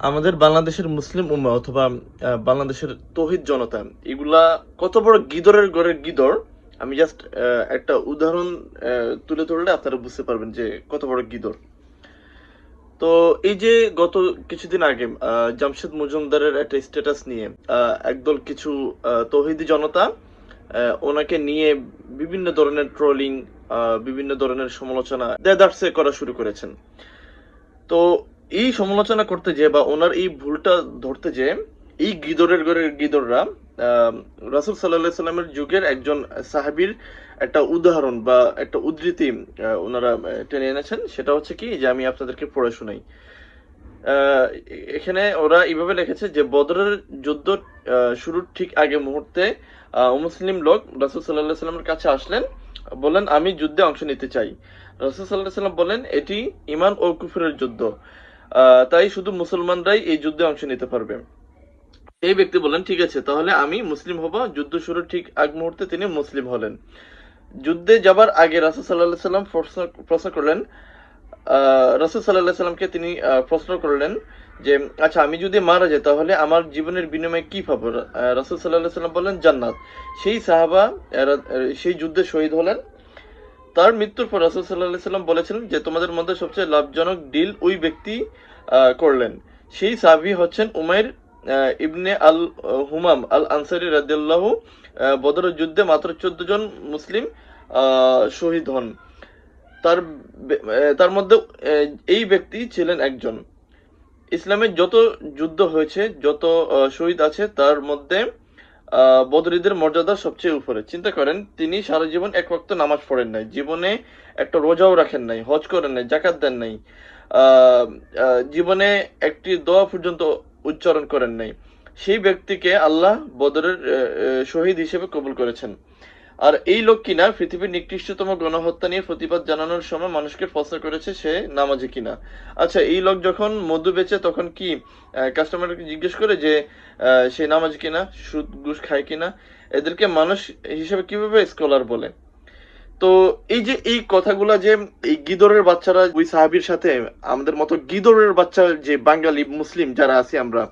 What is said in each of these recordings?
আমাদের বাংলাদেশের মুসলিম উম্মা অথবা বাংলাদেশের তহিদ জনতা, এগুলা কত বড় গিদরের ঘরের গিদর? আমি জাস্ট একটা উদাহরণ তুলে ধরলে আপনারা বুঝতে পারবেন যে কত বড় গিদর। তো এই যে গত কিছুদিন আগে জামশেদ মজুমদারের একটা স্ট্যাটাস নিয়ে একদল কিছু তৌহিদি জনতা ওনাকে নিয়ে বিভিন্ন ধরনের ট্রোলিং বিভিন্ন ধরনের সমালোচনা, দেদারসে করা শুরু করেছেন। তো এই সমালোচনা করতে যে বা ওনার এই ভুলটা ধরতে যে, এই গিদরের ঘরের গিদররা রাসুল সাল্লাহ সাল্লামের যুগের একজন সাহাবীর একটা উদাহরণ বা একটা উদ্ধৃতি ওনারা টেনে এনেছেন। সেটা হচ্ছে কি, যে আমি আপনাদেরকে পড়ে শোনাই। এখানে ওরা এইভাবে লিখেছে যে, বদরের যুদ্ধ শুরুর ঠিক আগে মুহূর্তে মুসলিম লোক রাসুল সাল্লাহ সাল্লামের কাছে আসলেন বলেন আমি যুদ্ধে অংশ নিতে চাই। রাসুল সাল্লাহ সাল্লাম বলেন এটি ইমান ও কুফরের যুদ্ধ। তাই শুধু মুসলমানরাই এই যুদ্ধে অংশ নিতে পারবে। এই ব্যক্তি বললেন, ঠিক আছে, তাহলে আমি মুসলিম হব। যুদ্ধ শুরু ঠিক আগ মুহূর্তে তিনি মুসলিম হলেন। যুদ্ধে যাবার আগে রাসুল সাল্লাম প্রশ্ন- করলেন রাসুল সাল্লাহ সাল্লামকে তিনি প্রশ্ন করলেন যে আচ্ছা আমি যদি মারা যাই, তাহলে আমার জীবনের বিনিময়ে কি পাবো? রাসুল সাল্লাহ সাল্লাম জান্নাত। সেই সাহাবা সেই যুদ্ধে শহীদ হলেন। তার মৃত্যুর পর রাসুল সাল্লাহ সাল্লাম বলেছিলেন যে তোমাদের মধ্যে সবচেয়ে লাভজনক ডিল ওই ব্যক্তি করলেন। সেই সাহাবি হচ্ছেন উমাইর ইবনে আল হুমাম আল আনসারি রাদিয়াল্লাহু আহ, বদরের যুদ্ধে মাত্র চোদ্দ জন মুসলিম শহীদ হন। তার তার মধ্যে এই ব্যক্তি ছিলেন একজন। ইসলামের যত যুদ্ধ হয়েছে যত শহীদ আছে তার মধ্যে বদরীদের মর্যাদা সবচেয়ে উপরে। চিন্তা করেন, তিনি সারা জীবন এক ওয়াক্ত নামাজ পড়েন নাই। জীবনে একটা রোজাও রাখেন নাই, হজ করেন নাই জাকাত দেন নাই। জীবনে একটি দোয়া পর্যন্ত উচ্চারণ করেন নাই। সেই ব্যক্তিকে আল্লাহ বদরের শহীদ হিসেবে কবুল করেছেন। আর এই লোক কিনা পৃথিবীর নিকৃষ্টতম গণহত্যা নিয়ে প্রতিবাদ জানানোর সময় মানুষকে প্রশ্ন করেছে সে নামাজি কিনা আচ্ছা এই লোক যখন মধু বেচে তখন কি কাস্টমারকে জিজ্ঞেস করে যে সে নামাজি কিনা সুদ ঘুষ খায় কিনা এদেরকে মানুষ হিসেবে কীভাবে স্কলার বলে? তো এই যে এই কথাগুলা যে এই গিদরের বাচ্চারা, ওই সাহাবির সাথে, আমাদের মতো গিদরের বাচ্চা যে বাঙালি মুসলিম যারা আছি আমরা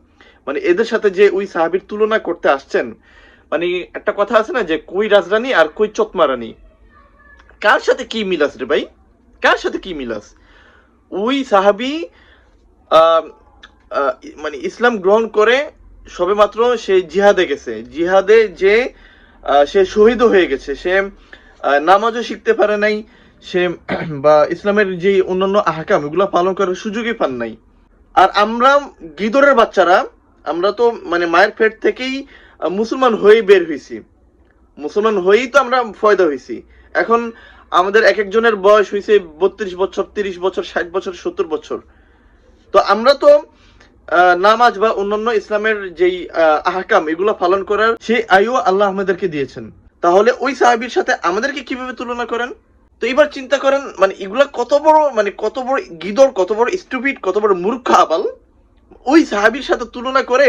মানে এদের সাথে যে ওই সাহাবির তুলনা করতে আসছেন মানে একটা কথা আছে না যে কই রাজরানী আর কই চতমা রানী কার সাথে কি মিলাস রে ভাই? কার সাথে কি মিলাস ওই সাহাবি মানে ইসলাম গ্রহণ করে সবেমাত্র সে জিহাদে গেছে। জিহাদে যে সে শহীদ হয়ে গেছে। সে নামাজও শিখতে পারে নাই। সে, বা ইসলামের যে অন্যান্য আহকাম, এগুলো পালন করার সুযোগই পান নাই। আর আমরা গিদরের বাচ্চারা, আমরা তো মানে মায়ের পেট থেকেই মুসলমান হয়েই বের হয়েছি মুসলমান হয়েই তো আমরা ফয়দা হয়েছি এখন আমাদের এক একজনের বয়স হয়েছে বত্রিশ বছর তিরিশ বছর ষাট বছর সত্তর বছর। তো আমরা তো নামাজ বা অন্যান্য ইসলামের যেই আহ, আহকাম এগুলো পালন করার সেই আয়ু আল্লাহ আমাদেরকে দিয়েছেন। তাহলে ওই সাহাবির সাথে আমাদেরকে কীভাবে তুলনা করেন? তো এবার চিন্তা করেন মানে এগুলা কত বড় মানে কত বড় গিদর কত বড় স্টুপিড কত বড় মূর্খ আবাল। ওই সাহাবির সাথে তুলনা করে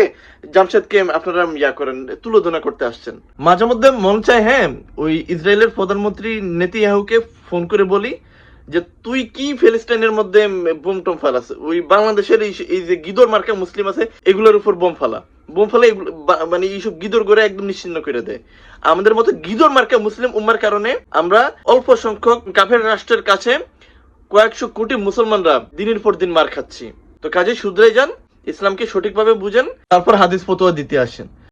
জামশেদকে আপনারা ইয়া করেন তুলনা করতে আসছেন। মাঝে মধ্যে মন চায় হ্যাঁ ওই ইসরায়েলের প্রধানমন্ত্রী নেতিয়াহুকে ফোন করে বলি যে, তুই কি ফিলিস্তাইনের মধ্যে বোম টোম ফালাস? ওই বাংলাদেশের এই যে গিদর মার্কা মুসলিম আছে, এগুলোর উপর বোম ফালা। বোম ফালা মানে এইসব গিদর করে একদম নিশ্চিন্ন করে দেয়। আমাদের মতো গিদর মার্কা মুসলিম উম্মার কারণে আমরা অল্প সংখ্যক কাফের রাষ্ট্রের কাছে কয়েকশো কোটি মুসলমানরা দিনের পর দিন মার খাচ্ছি। তো কাজে শুধরে যান ইসলামকে সঠিকভাবে বুঝেন তারপর হাদিস ফতোয়া দিতে আসেন।